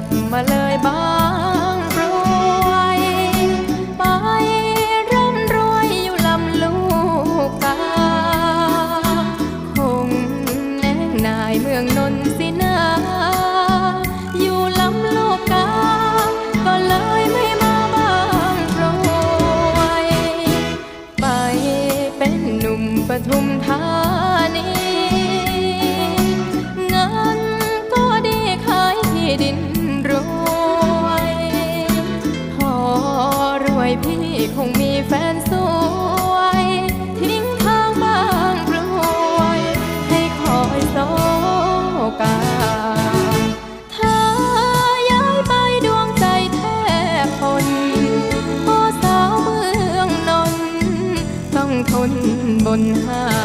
ับมาเลยบางรวยไปร่ำรวยอยู่ลำลูกกาหงแนงนายเมืองนนสินาอยู่ลำลูกกาก็เลยไม่มาบางรวยไปเป็นหนุ่มปทุมธานี ยพี่คงมีแฟนสวย ทิ้งทางบางกรวย ให้คอยโซกาถ้าย้ายไปดวงใจแทบคน โอสาวเมืองนน ต้องทนบนหา